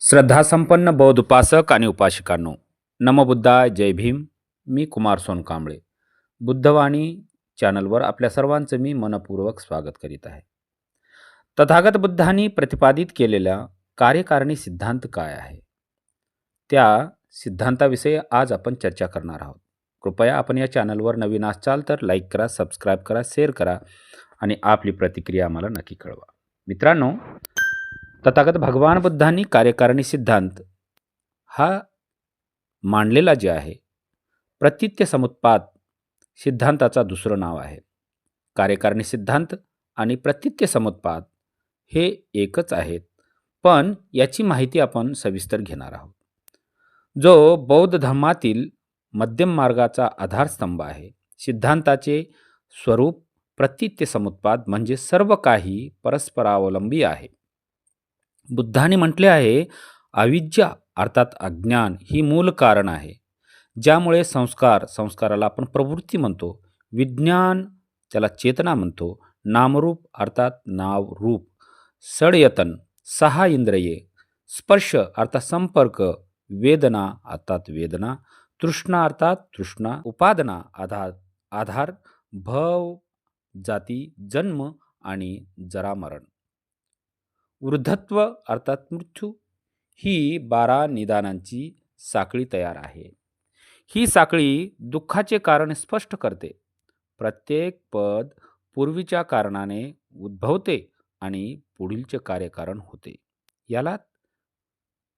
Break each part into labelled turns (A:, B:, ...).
A: श्रद्धासंपन्न बौद्ध उपासक आणि उपासिकांनो नमबुद्धाय जय भीम. मी कुमार सोनकांबळे. बुद्धवाणी चॅनलवर आपल्या सर्वांचं मी मनपूर्वक स्वागत करीत आहे. तथागत बुद्धांनी प्रतिपादित केलेल्या कार्यकारिणी सिद्धांत काय आहे? त्या सिद्धांताविषयी आज आपण चर्चा करणार आहोत. कृपया आपण या चॅनलवर नवीन असाल तर लाईक करा सबस्क्राईब करा शेअर करा आणि आपली प्रतिक्रिया आम्हाला नक्की कळवा. मित्रांनो तथागत भगवान बुद्धांनी कार्यकारिणी सिद्धांत हा मांडलेला जे आहे प्रतित्य समुत्पाद सिद्धांताचा दुसरं नाव आहे. कार्यकारिणी सिद्धांत आणि प्रतित्य समुत्पाद हे एकच आहेत पण याची माहिती आपण सविस्तर घेणार आहोत. जो बौद्ध धर्मातील मध्यम मार्गाचा आधारस्तंभ आहे सिद्धांताचे स्वरूप प्रतित्य समुत्पाद म्हणजे सर्व काही परस्परावलंबी आहे. बुद्धाने म्हटले आहे अविद्या अर्थात अज्ञान ही मूल कारण आहे ज्यामुळे संस्कार संस्काराला आपण प्रवृत्ती म्हणतो विज्ञान त्याला चेतना म्हणतो नामरूप अर्थात नावरूप सडयतन सहा इंद्रिये स्पर्श अर्थात संपर्क वेदना अर्थात वेदना तृष्णा अर्थात तृष्णा उपादना आधार आधार भव जाती जन्म आणि जरामरण. वृद्धत्व अर्थात मृत्यू ही बारा निदानांची साखळी तयार आहे. ही साखळी दुःखाचे कारण स्पष्ट करते. प्रत्येक पद पूर्वीच्या कारणाने उद्भवते आणि पुढीलचे कार्यकारण होते. याला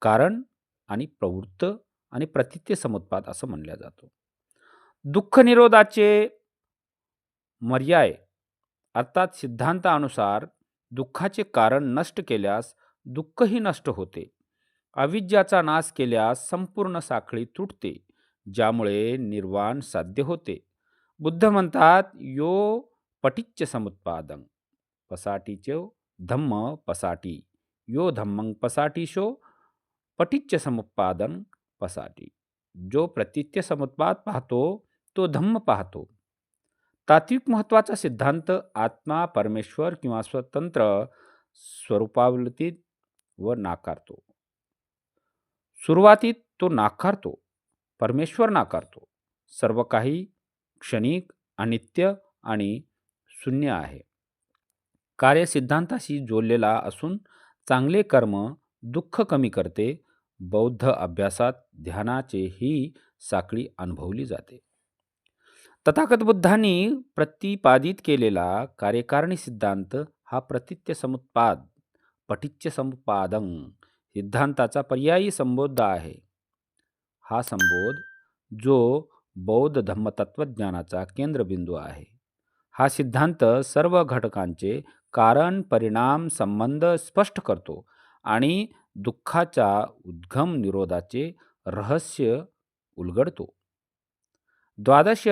A: कारण आणि प्रवृत्त आणि प्रतित्य समुत्पाद असं म्हणल्या जातो. दुःखनिरोधाचे मर्याय अर्थात सिद्धांतानुसार दुःखाचे कारण नष्ट केल्यास दुःखही नष्ट होते. अविद्याचा नाश केल्यास संपूर्ण साखळी तुटते ज्यामुळे निर्वाण साध्य होते. बुद्ध म्हणतात यो पटिच्च समुत्पादन पसाटीचे धम्म पसाटी यो धम्मंग पसाटीशो पटिच्च समुत्पादन पसाटी जो प्रतित्य समुत्पाद पाहतो तो धम्म पाहतो. तात्विक महत्त्वाचा सिद्धांत आत्मा परमेश्वर किंवा स्वतंत्र स्वरूपावलतीत व नाकारतो. सुरुवातीत तो नाकारतो परमेश्वर नाकारतो. सर्व काही क्षणिक अनित्य आणि शून्य आहे. कार्य सिद्धांताशी जोडलेला असून चांगले कर्म दुःख कमी करते बौद्ध अभ्यासात ध्यानाचे ही साखळी अनुभवली जाते. तथागत बुद्धांनी प्रतिपादित केलेला कार्यकारिणी सिद्धांत हा प्रतित्य समुत्पाद पठिच्य समुत्पादन सिद्धांताचा पर्यायी संबोध आहे. हा संबोध जो बौद्ध धम्मतत्वज्ञानाचा केंद्रबिंदू आहे. हा सिद्धांत सर्व घटकांचे कारण परिणाम संबंध स्पष्ट करतो आणि दुःखाच्या उद्गम निरोधाचे रहस्य उलगडतो. द्वादश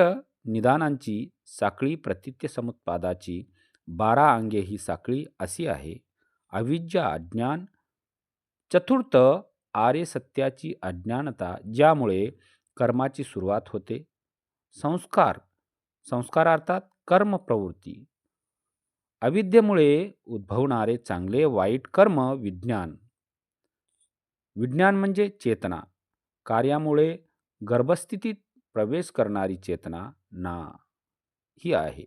A: निदानांची साखळी प्रतित्य समुत्पादाची बारा अंगे ही साखळी अशी आहे. अविद्या अज्ञान चतुर्थ आर्य सत्याची अज्ञानता ज्यामुळे कर्माची सुरुवात होते. संस्कार संस्कार अर्थात कर्म प्रवृत्ती. अविद्येमुळे उद्भवणारे चांगले वाईट कर्म विज्ञान. विज्ञान म्हणजे चेतना. कार्यामुळे गर्भस्थितीत प्रवेश करणारी चेतना ना ही आहे.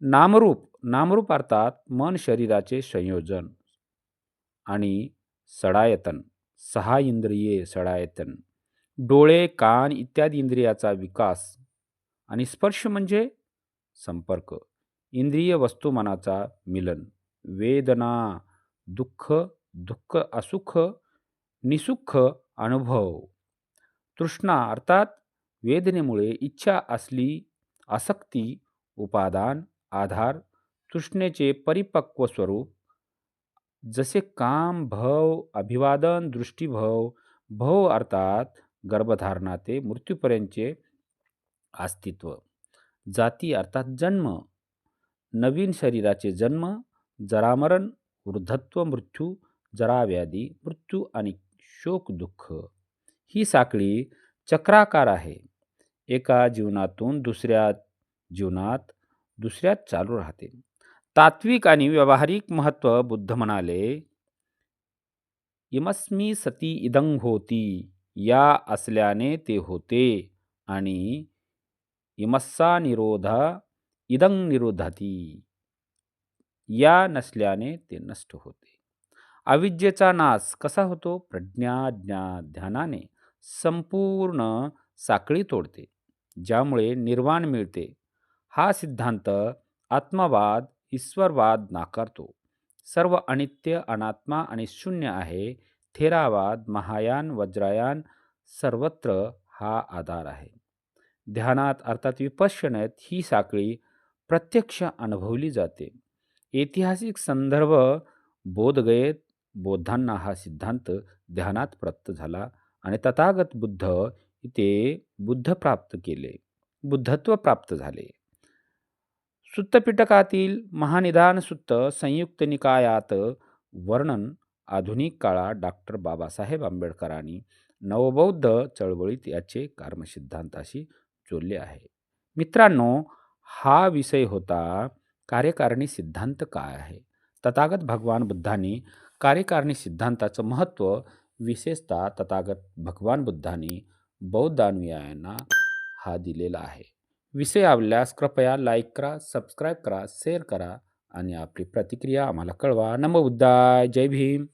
A: नामरूप नामरूप अर्थात मन शरीराचे संयोजन आणि सडायतन सहा इंद्रिये सडायतन डोळे कान इत्यादी इंद्रियाचा विकास आणि स्पर्श म्हणजे संपर्क इंद्रिय वस्तुमानाचा मिलन वेदना दुःख दुःख असुख निसुख अनुभव. तृष्णा अर्थात वेदनेमुळे इच्छा असली आसक्ती उपादान आधार तृष्णेचे परिपक्व स्वरूप जसे काम भव अभिवादन दृष्टीभव भव अर्थात गर्भधारणा ते मृत्यूपर्यंतचे अस्तित्व. जाती अर्थात जन्म नवीन शरीराचे जन्म जरामरण वृद्धत्व मृत्यू जराव्याधी मृत्यू आणि शोक दुःख ही साखळी चक्राकार आहे. एका जीवनातून दुसऱ्या जीवनात दुसऱ्यात चालू राहते. तात्विक आणि व्यावहारिक महत्त्व बुद्ध म्हणाले इमस्मी सती इदंग होती या असल्याने ते होते आणि इमस्सा निरोध इदंग निरोधती या नसल्याने ते नष्ट होते. अविद्येचा नाश कसा होतो? प्रज्ञा ज्ञा ध्यानाने संपूर्ण साखळी तोडते. ज्यामुळे निर्वाण मिळते. हा सिद्धांत आत्मवाद ईश्वरवाद नाकारतो. सर्व अनित्य अनात्मा आणि शून्य आहे. थेरावाद महायान वज्रायान सर्वत्र हा आधार आहे. ध्यानात अर्थात विपश्यनेत ही साखळी प्रत्यक्ष अनुभवली जाते. ऐतिहासिक संदर्भ बोधगयेत बौद्धांना हा सिद्धांत ध्यानात प्राप्त झाला आणि तथागत बुद्ध ते बुद्ध प्राप्त केले. बुद्धत्व प्राप्त झाले. सुत्तपिटकातील महानिदान सुत्त संयुक्त निकायात वर्णन आधुनिक काळात डॉक्टर बाबासाहेब आंबेडकरांनी नवबौद्ध चळवळीत याचे कर्मसिद्धांताशी जोडले आहे. मित्रांनो हा विषय होता कार्यकारिणी सिद्धांत काय आहे? तथागत भगवान बुद्धांनी कार्यकारिणी सिद्धांताचं महत्त्व विशेषतः तथागत भगवान बुद्धांनी बौद्ध अनुयायांना हा दिलेला आहे. विषय आवडल्यास कृपया लाईक करा सबस्क्राईब करा शेअर करा आणि आपली प्रतिक्रिया आम्हाला कळवा. नमबुद्धाय जय भीम.